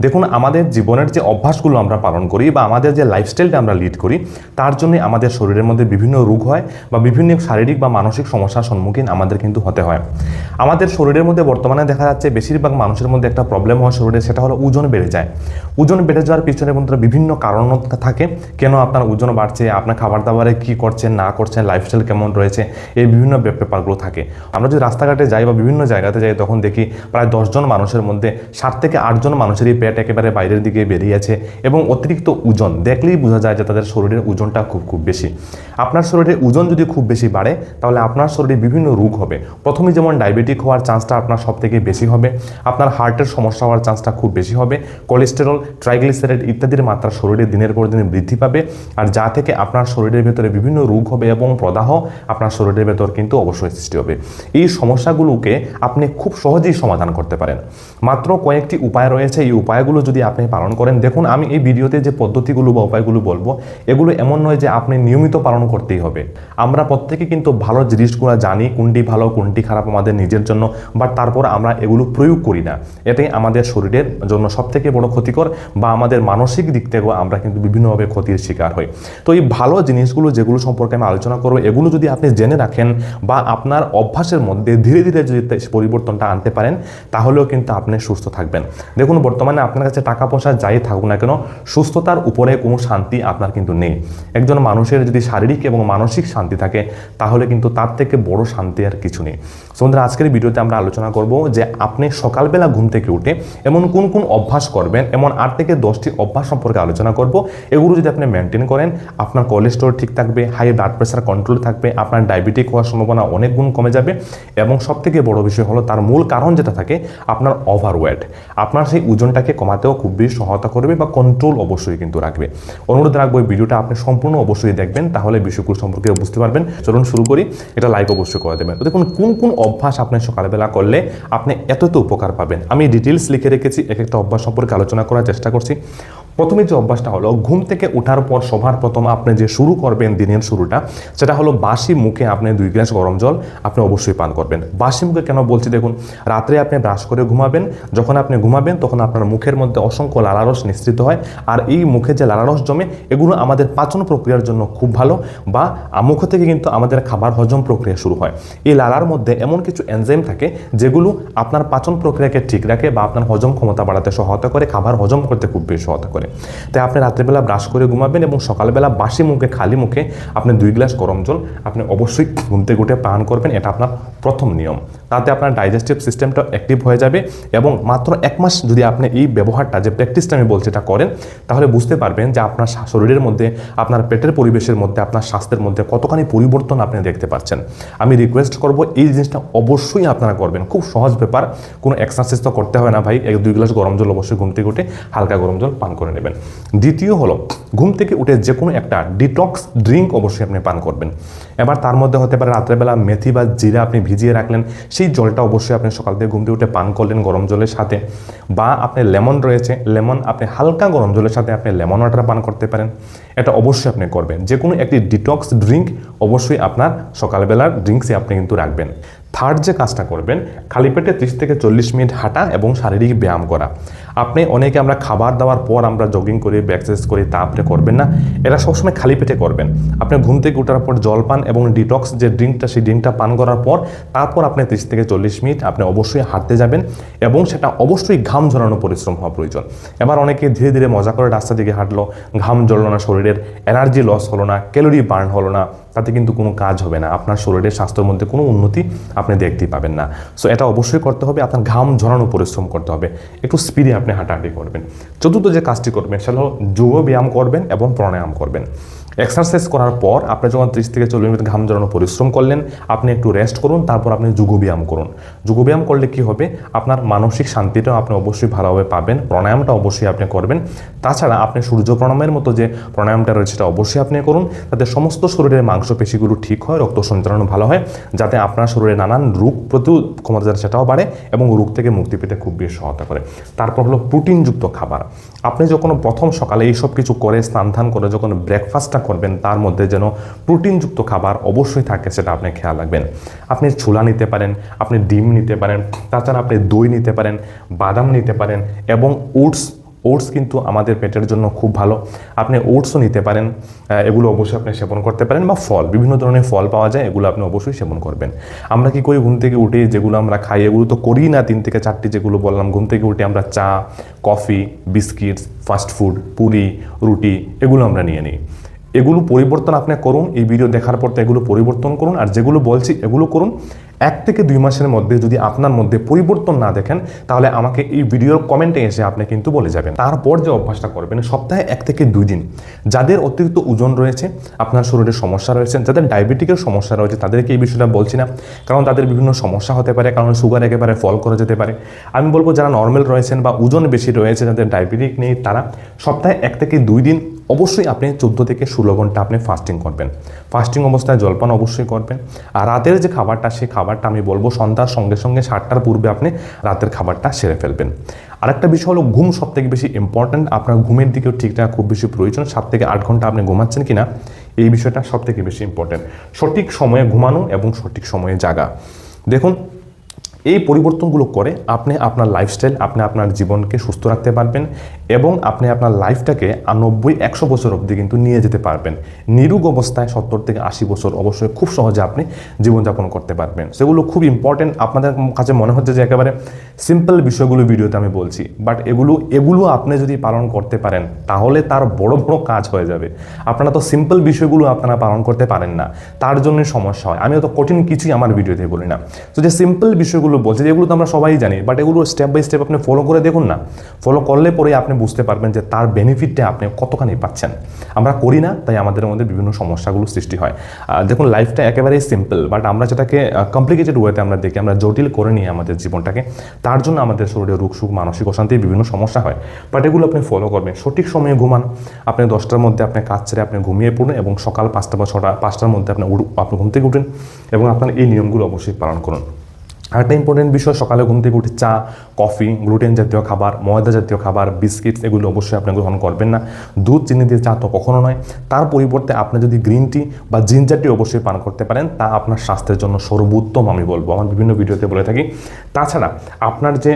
দেখুন, আমাদের জীবনের যে অভ্যাসগুলো আমরা পালন করি বা আমাদের যে লাইফস্টাইলটা আমরা লিড করি, তার জন্য আমাদের শরীরের মধ্যে বিভিন্ন রোগ হয় বা বিভিন্ন শারীরিক বা মানসিক সমস্যার সম্মুখীন আমাদের কিন্তু হতে হয়। আমাদের শরীরের মধ্যে বর্তমানে দেখা যাচ্ছে বেশিরভাগ মানুষের মধ্যে একটা প্রবলেম হয় শরীরে, সেটা হলো ওজন বেড়ে যায়। ওজন বেড়ে যাওয়ার পিছনে মধ্যে বিভিন্ন কারণ থাকে, কেন আপনার ওজন বাড়ছে, আপনার খাবার দাবারে কী করছেন, না করছেন লাইফস্টাইল কেমন রয়েছে, এই বিভিন্ন ব্যাপ- ব্যাপারগুলো থাকে। আমরা যদি রাস্তাঘাটে যাই বা বিভিন্ন জায়গাতে যাই, তখন দেখি প্রায় দশজন মানুষের মধ্যে ষাট থেকে আটজন মানুষেরই পেট একেবারে বাইরের দিকে বেরিয়ে আছে এবং অতিরিক্ত ওজন, দেখলেই বোঝা যায় যে তাদের শরীরের ওজনটা খুব খুব বেশি। আপনার শরীরে ওজন যদি খুব বেশি বাড়ে, তাহলে আপনার শরীরে বিভিন্ন রোগ হবে। প্রথমে যেমন ডায়াবেটিক হওয়ার চান্সটা আপনার সব থেকে বেশি হবে, আপনার হার্টের সমস্যা হওয়ার চান্সটা খুব বেশি হবে, কোলেস্টেরল, ট্রাইগ্লিসারাইড ইত্যাদির মাত্রা শরীরে দিনের পর দিন বৃদ্ধি পাবে, আর যা থেকে আপনার শরীরের ভেতরে বিভিন্ন রোগ হবে এবং প্রদাহ আপনার শরীরের ভেতর কিন্তু অবশ্যই সৃষ্টি হবে। এই সমস্যাগুলোকে আপনি খুব সহজেই সমাধান করতে পারেন। মাত্র কয়েকটি উপায় রয়েছে, এই উপায়গুলো যদি আপনি পালন করেন, দেখুন আমি এই ভিডিওতে যে পদ্ধতিগুলো বা উপায়গুলো বলব, এগুলো এমন নয় যে আপনি নিয়মিত পালন করতেই হবে। আমরা প্রত্যেকে কিন্তু ভালো জিনিসগুলো জানি, কোনটি ভালো, কোনটি খারাপ আমাদের নিজের জন্য বাট তারপর আমরা এগুলো প্রয়োগ করি না। এটাই আমাদের শরীরের জন্য সব থেকে বড় ক্ষতিকর বা আমাদের মানসিক দিক থেকেও আমরা কিন্তু বিভিন্নভাবে ক্ষতির শিকার হই। তো এই ভালো জিনিসগুলো যেগুলো সম্পর্কে আমি আলোচনা করব, এগুলো যদি আপনি জেনে রাখেন বা আপনার অভ্যাসের মধ্যে ধীরে ধীরে যদি পরিবর্তনটা আনতে পারেন, তাহলেও কিন্তু আপনি সুস্থ থাকবেন। দেখুন, বর্তমানে আপনার কাছে টাকা পয়সা যাই থাকুক না কেন সুস্থতার উপরে কোনো শান্তি আপনার কিন্তু নেই। একজন মানুষের যদি শারীরিক এবং মানসিক শান্তি থাকে তাহলে কিন্তু তার থেকে বড় শান্তি আর কিছু নেই। সো বন্ধুরা, আজকের ভিডিওতে আমরা আলোচনা করব যে আপনি সকালবেলা ঘুম থেকে উঠে এমন কোন কোন অভ্যাস করবেন এমন আট থেকে দশটি অভ্যাস সম্পর্কে আলোচনা করব। এগুলো যদি আপনি মেনটেন করেন আপনার কোলেস্ট্রল ঠিক থাকবে হাই ব্লাড প্রেশার কন্ট্রোল থাকবে আপনার ডায়াবেটিক হওয়ার সম্ভাবনা অনেক গুণ কমে যাবে এবং সব থেকে বড় বিষয় হলো তার মূল কারণ যেটা থাকে আপনার ওভারওয়েট আপনার সেই ওজনটাকে কমাতেও খুব বেশি সহায়তা করবে বা কন্ট্রোল অবশ্যই কিন্তু রাখবে। অনুরোধ রাখব এই ভিডিওটা আপনি সম্পূর্ণ অবশ্যই দেখবেন, তাহলে বিষয়গুলো সম্পর্কে বুঝতে পারবেন। চলুন শুরু করি, এটা লাইক অবশ্যই করে দেবেন। দেখুন, কোন কোন অভ্যাস আপনি সকালবেলা করলে আপনি এত তো উপকার পাবেন? আমি ডিটেলস লিখে রেখেছি, এক একটা অভ্যাস সম্পর্কে আলোচনা করার চেষ্টা করছি। প্রথমে যে অভ্যাসটা হলো, ঘুম থেকে ওঠার পর সবার প্রথম আপনি যে শুরু করবেন দিনের শুরুটা, সেটা হলো বাসি মুখে আপনি দুই গ্লাস গরম জল আপনি অবশ্যই পান করবেন। বাসি মুখে কেন বলছি দেখুন, রাত্রে আপনি ব্রাশ করে ঘুমাবেন, যখন আপনি ঘুমাবেন তখন আপনার মুখের মধ্যে অসংখ্য লালারস নিঃসৃত হয়। আর এই মুখে যে লালারস জমে, এগুলো আমাদের পাচন প্রক্রিয়ার জন্য খুব ভালো বা মুখ থেকে কিন্তু আমাদের খাবার হজম প্রক্রিয়া শুরু হয়। এই লালার মধ্যে এমন কিছু এনজাইম থাকে যেগুলো আপনার পাচন প্রক্রিয়াকে ঠিক রাখে বা আপনার হজম ক্ষমতা বাড়াতে সহায়তা করে, খাবার হজম করতে খুব বেশি সহায়তা করে। তাই আপনি রাত্রেবেলা ব্রাশ করে ঘুমাবেন এবং সকালবেলা বাসি মুখে, খালি মুখে আপনি দুই গ্লাস গরম জল আপনি অবশ্যই ঘুমতে উঠে পান করবেন। এটা আপনার প্রথম নিয়ম। তাতে আপনার ডাইজেস্টিভ সিস্টেমটা অ্যাক্টিভ হয়ে যাবে এবং মাত্র এক মাস যদি আপনি এই ব্যবহারটা, যে প্র্যাকটিসটা আমি বলছি এটা করেন, তাহলে বুঝতে পারবেন যে আপনার শরীরের মধ্যে, আপনার পেটের পরিবেশের মধ্যে, আপনার স্বাস্থ্যের মধ্যে কতখানি পরিবর্তন আপনি দেখতে পাচ্ছেন। আমি রিকোয়েস্ট করব এই জিনিসটা অবশ্যই আপনারা করবেন। খুব সহজ ব্যাপার, কোনো এক্সারসাইজ তো করতে হয় না ভাই। এক দুই গ্লাস গরম জল অবশ্যই ঘুম থেকে উঠে হালকা গরম জল পান করে নেবেন। দ্বিতীয় হলো, ঘুম থেকে উঠে যে কোনো একটা ডিটক্স ড্রিঙ্ক অবশ্যই আপনি পান করবেন। এবার তার মধ্যে হতে পারে রাত্রেবেলা মেথি বা জিরা আপনি ভিজিয়ে রাখলেন সেই জলটা অবশ্যই আপনি সকাল থেকে ঘুম থেকে উঠে পান করলেন গরম জলের সাথে। বা আপনি লেমন রয়েছে, লেমন আপনি হালকা গরম জলের সাথে আপনি লেমন ওয়াটার পান করতে পারেন। এটা অবশ্যই আপনি করবেন। যে কোনো একটি ডিটক্স ড্রিঙ্ক অবশ্যই আপনার সকালবেলার ড্রিঙ্কসে আপনি কিন্তু রাখবেন। থার্ড যে কাজটা করবেন, খালি পেটে ত্রিশ থেকে চল্লিশ মিনিট হাঁটা এবং শারীরিক ব্যায়াম করা। আপনি অনেকে আমরা খাবার দাওয়ার পর আমরা জগিং করি ব্যাকসেস করি তা আপনি করবেন না। এটা সবসময় খালি পেটে করবেন। আপনি ঘুম থেকে ওঠার পর জল পান এবং ডিটক্স যে ড্রিঙ্কটা সেই ড্রিঙ্কটা পান করার পর তারপর আপনি ত্রিশ থেকে চল্লিশ মিনিট আপনি অবশ্যই হাঁটতে যাবেন এবং সেটা অবশ্যই ঘাম ঝরানো পরিশ্রম হওয়া প্রয়োজন। এবার অনেকে ধীরে ধীরে মজা করে রাস্তা দিকে হাঁটলো, ঘাম জ্বললো না, শরীরের এনার্জি লস হলো না ক্যালোরি বার্ন হলো না, তাতে কিন্তু কোনো কাজ হবে না। আপনার শরীরের স্বাস্থ্যের মধ্যে কোনো উন্নতি আপনি দেখতেই পাবেন না। সো এটা অবশ্যই করতে হবে, আপনার ঘাম ঝরানো পরিশ্রম করতে হবে। একটু স্পিডে আপনি হাঁটাহাঁটি করবেন। চতুর্থ যে কাজটি করবেন, সেটা হলো যোগ ব্যায়াম করবেন এবং প্রাণায়াম করবেন। এক্সারসাইজ করার পর আপনি যখন ত্রিশ থেকে চল্লিশ মিনিট ঘাম জড়ানো পরিশ্রম করলেন, আপনি একটু রেস্ট করুন, তারপর আপনি যোগব্যায়াম করুন। যোগব্যায়াম করলে কি হবে? আপনার মানসিক শান্তিটাও আপনি অবশ্যই ভালোভাবে পাবেন প্রাণায়ামটা অবশ্যই আপনি করবেন। তাছাড়া আপনি সূর্য প্রণামের মতো যে প্রাণায়ামটা রয়েছে, সেটা অবশ্যই আপনি করুন, যাতে সমস্ত শরীরের মাংসপেশিগুলো ঠিক হয়, রক্ত সঞ্চালন ভালো হয়, যাতে আপনার শরীরে নানান রোগ প্রতিরোধ ক্ষমতা যাতে সেটাও বাড়ে এবং রোগ থেকে মুক্তি পেতে খুব বেশি সহায়তা করে। তারপর হলো প্রোটিনযুক্ত খাবার। আপনি যখন প্রথম সকালে এইসব কিছু করে, স্নান ধান করে, যখন ব্রেকফাস্টটা করবেন, তার মধ্যে যেন প্রোটিনযুক্ত খাবার অবশ্যই থাকে, সেটা আপনি খেয়াল রাখবেন। আপনি ছোলা নিতে পারেন, আপনি ডিম নিতে পারেন, তাছাড়া আপনি দই নিতে পারেন, বাদাম নিতে পারেন এবং ওটস ওটস কিন্তু আমাদের পেটের জন্য খুব ভালো। আপনি ওটসও নিতে পারেন এগুলো অবশ্যই আপনি সেবন করতে পারেন বা ফল, বিভিন্ন ধরনের ফল পাওয়া যায়, এগুলো আপনি অবশ্যই সেবন করবেন। আমরা কি করি, ঘুম থেকে উঠে যেগুলো আমরা খাই, এগুলো তো করি না তিন থেকে চারটি যেগুলো বললাম, ঘুম থেকে উঠে আমরা চা, কফি, বিস্কিটস ফাস্টফুড পুরি, রুটি, এগুলো আমরা নিয়ে নিই। এগুলো পরিবর্তন আপনি করুন, এই ভিডিও দেখার পর তো এগুলো পরিবর্তন করুন, আর যেগুলো বলছি এগুলো করুন। এক থেকে দুই মাসের মধ্যে যদি আপনার মধ্যে পরিবর্তন না দেখেন, তাহলে আমাকে এই ভিডিওর কমেন্টে এসে আপনি কিন্তু বলে যাবেন। তারপর যে অভ্যাসটা করবেন, সপ্তাহে এক থেকে দুই দিন, যাদের অতিরিক্ত ওজন রয়েছে, আপনার শরীরে সমস্যা রয়েছে, যাদের ডায়াবেটিকের সমস্যা রয়েছে, তাদেরকে এই বিষয়টা বলছি না, কারণ তাদের বিভিন্ন সমস্যা হতে পারে, কারণ সুগার একেবারে ফল করে যেতে পারে। আমি বলব, যারা নর্মাল রয়েছেন বা ওজন বেশি রয়েছে, যাদের ডায়াবেটিক নেই, তারা সপ্তাহে এক থেকে দুই দিন, অবশ্যই আপনি চোদ্দ থেকে ষোলো ঘণ্টা আপনি ফাস্টিং করবেন। ফাস্টিং অবস্থায় জলপান অবশ্যই করবেন। আর রাতের যে খাবারটা সেই খাবারটা আমি বলব, সন্ধ্যার সঙ্গে সঙ্গে সাতটার পূর্বে আপনি রাতের খাবারটা সেরে ফেলবেন। আরেকটা বিষয় হলো, ঘুম সব থেকে বেশি ইম্পর্ট্যান্ট আপনার ঘুমের দিকেও ঠিকঠাক খুব বেশি প্রয়োজন, সাত থেকে আট ঘণ্টা আপনি ঘুমাচ্ছেন কিনা, এই বিষয়টা সব থেকে বেশি ইম্পর্ট্যান্ট সঠিক সময়ে ঘুমানো এবং সঠিক সময়ে জাগা। দেখুন এই পরিবর্তনগুলো করে আপনি আপনার লাইফস্টাইল আপনি আপনার জীবনকে সুস্থ রাখতে পারবেন এবং আপনি আপনার লাইফটাকে নব্বই, একশো বছর অবধি কিন্তু নিয়ে যেতে পারবেন। নিরুগ অবস্থায় সত্তর থেকে আশি বছর অবশ্যই খুব সহজে আপনি জীবনযাপন করতে পারবেন। সেগুলো খুব ইম্পর্টেন্ট আপনাদের কাছে মনে হচ্ছে যে একেবারে সিম্পল বিষয়গুলো ভিডিওতে আমি বলছি বাট এগুলো এগুলো আপনি যদি পালন করতে পারেন, তাহলে তার বড় বড় কাজ হয়ে যাবে। আপনারা তো সিম্পল বিষয়গুলো আপনারা পালন করতে পারেন না, তার জন্যই সমস্যা হয়। আমি অত কঠিন কিছুই আমার ভিডিওতে বলি না। তো যে সিম্পল বিষয়গুলো বলছি, যেগুলো তো আমরা সবাই জানি বাট এগুলো স্টেপ বাই স্টেপ আপনি ফলো করে দেখুন না। ফলো করলে পরে আপনি বুঝতে পারবেন যে তার বেনিফিটটা আপনি কতখানি পাচ্ছেন। আমরা করি না, তাই আমাদের মধ্যে বিভিন্ন সমস্যাগুলো সৃষ্টি হয়। দেখুন লাইফটা একেবারেই সিম্পল বাট আমরা যেটাকে কমপ্লিকেটেড ওয়েতে আমরা দেখি, আমরা জটিল করে নিই আমাদের জীবনটাকে, তার জন্য আমাদের শরীরে রোগ, সুখ, মানসিক অশান্তি, বিভিন্ন সমস্যা হয়। বাট এগুলো আপনি ফলো করবেন। সঠিক সময়ে ঘুমান। আপনি দশটার মধ্যে আপনি কাজ ছেড়ে আপনি ঘুমিয়ে পড়ুন এবং সকাল পাঁচটা বা ছটা, পাঁচটার মধ্যে আপনি আপনি ঘুম থেকে উঠেন এবং আপনার এই নিয়মগুলো অবশ্যই পালন করুন। আরেকটা ইম্পর্টেন্ট বিষয়, সকালে ঘুম থেকে উঠে চা, কফি গ্লুটেন জাতীয় খাবার, ময়দা জাতীয় খাবার বিস্কিটস এগুলো অবশ্যই আপনি গ্রহণ করবেন না। দুধ, চিনি দিয়ে চা তো কখনো নয়। তার পরিবর্তে আপনি যদি গ্রিন টি বা জিঞ্জার টি অবশ্যই পান করতে পারেন, তা আপনার স্বাস্থ্যের জন্য সর্বোত্তম আমি বলব। আমার বিভিন্ন ভিডিওতে বলে থাকি। তাছাড়া আপনার যে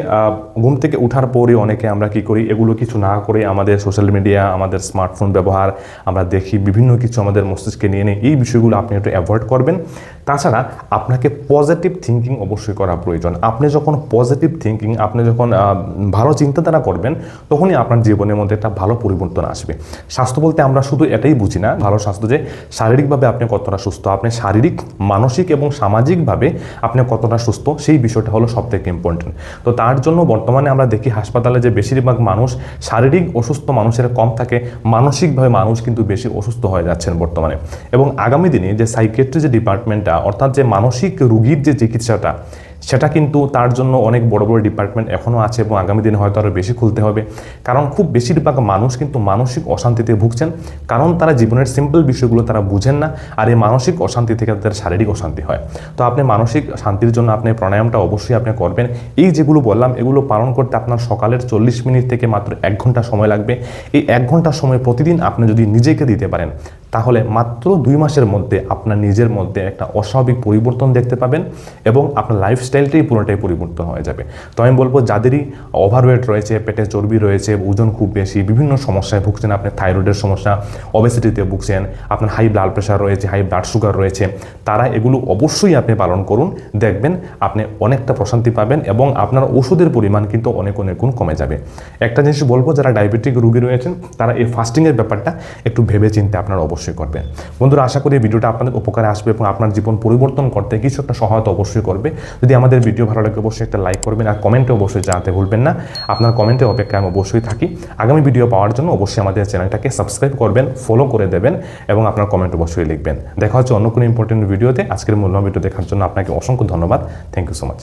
ঘুম থেকে ওঠার পরে অনেকে আমরা কি করি, এগুলো কিছু না করে আমাদের সোশ্যাল মিডিয়া আমাদের স্মার্টফোন ব্যবহার, আমরা দেখি বিভিন্ন কিছু আমাদের মস্তিষ্কে নিয়ে নিই। এই বিষয়গুলো আপনি একটু অ্যাভয়েড করবেন। তাছাড়া আপনাকে পজিটিভ থিঙ্কিং অবশ্যই করা প্রয়োজন। আপনি যখন পজিটিভ থিঙ্কিং আপনি যখন ভালো চিন্তাধারা করবেন, তখনই আপনার জীবনের মধ্যে একটা ভালো পরিবর্তন আসবে। স্বাস্থ্য বলতে আমরা শুধু এটাই বুঝি না, ভালো স্বাস্থ্য যে শারীরিকভাবে আপনি কতটা সুস্থ, আপনি শারীরিক, মানসিক এবং সামাজিকভাবে আপনি কতটা সুস্থ, সেই বিষয়টা হলো সব থেকে ইম্পর্টেন্ট তো তার জন্য বর্তমানে আমরা দেখি হাসপাতালে যে বেশিরভাগ মানুষ শারীরিক অসুস্থ মানুষের কম থাকে, মানসিকভাবে মানুষ কিন্তু বেশি অসুস্থ হয়ে যাচ্ছেন বর্তমানে। এবং আগামী দিনে যে সাইকেট্রি যে ডিপার্টমেন্টটা অর্থাৎ যে মানসিক রুগীর যে চিকিৎসাটা সেটা কিন্তু তার জন্য অনেক বড় বড় ডিপার্টমেন্ট এখনও আছে এবং আগামী দিনে হয়তো আরও বেশি খুলতে হবে। কারণ খুব বেশিরভাগ মানুষ কিন্তু মানসিক অশান্তিতে ভুগছেন। কারণ তারা জীবনের সিম্পল বিষয়গুলো তারা বুঝেন না আর এই মানসিক অশান্তি থেকে তাদের শারীরিক অশান্তি হয়। তো আপনি মানসিক শান্তির জন্য আপনি প্রাণায়ামটা অবশ্যই আপনি করবেন। এই যেগুলো বললাম, এগুলো পালন করতে আপনার সকালের চল্লিশ মিনিট থেকে মাত্র এক ঘণ্টা সময় লাগবে। এই এক ঘণ্টা সময় প্রতিদিন আপনি যদি নিজেকে দিতে পারেন তাহলে মাত্র দুই মাসের মধ্যে আপনার নিজের মধ্যে একটা অস্বাভাবিক পরিবর্তন দেখতে পাবেন এবং আপনার লাইফস্টাইলটাই পুরোটাই পরিবর্তন হয়ে যাবে। তো আমি বলব, যাদেরই ওভারওয়েট রয়েছে, পেটে চর্বি রয়েছে, ওজন খুব বেশি, বিভিন্ন সমস্যায় ভুগছেন আপনি থাইরয়েডের সমস্যা অবেসিটিতে ভুগছেন, আপনার হাই ব্লাড প্রেশার রয়েছে হাই ব্লাড সুগার রয়েছে, তারা এগুলো অবশ্যই আপনি পালন করুন, দেখবেন আপনি অনেকটা প্রশান্তি পাবেন এবং আপনার ওষুধের পরিমাণ কিন্তু অনেক অনেক গুণ কমে যাবে। একটা জিনিস বলব, যারা ডায়াবেটিক রোগী রয়েছেন, তারা এই ফাস্টিংয়ের ব্যাপারটা একটু ভেবে চিন্তে আপনারা অবশ্যই করবেন বন্ধুরা, আশা করি ভিডিওটা আপনাদের উপকারে আসবে এবং আপনার জীবন পরিবর্তন করতে কিছু একটা সহায়তা অবশ্যই করবে। যদি আমাদের ভিডিও ভালো লাগে, অবশ্যই একটা লাইক করবেন আর কমেন্টে অবশ্যই জানাতে ভুলবেন না। আপনার কমেন্টে অপেক্ষায় আমি অবশ্যই থাকি। আগামী ভিডিও পাওয়ার জন্য অবশ্যই আমাদের চ্যানেলটাকে সাবস্ক্রাইব করবেন ফলো করে দেবেন এবং আপনার কমেন্ট অবশ্যই লিখবেন। দেখা হচ্ছে অন্য কোনো ইম্পর্টেন্ট ভিডিওতে আজকের মূল্য ভিডিও দেখার জন্য আপনাকে অসংখ্য ধন্যবাদ। Thank you so much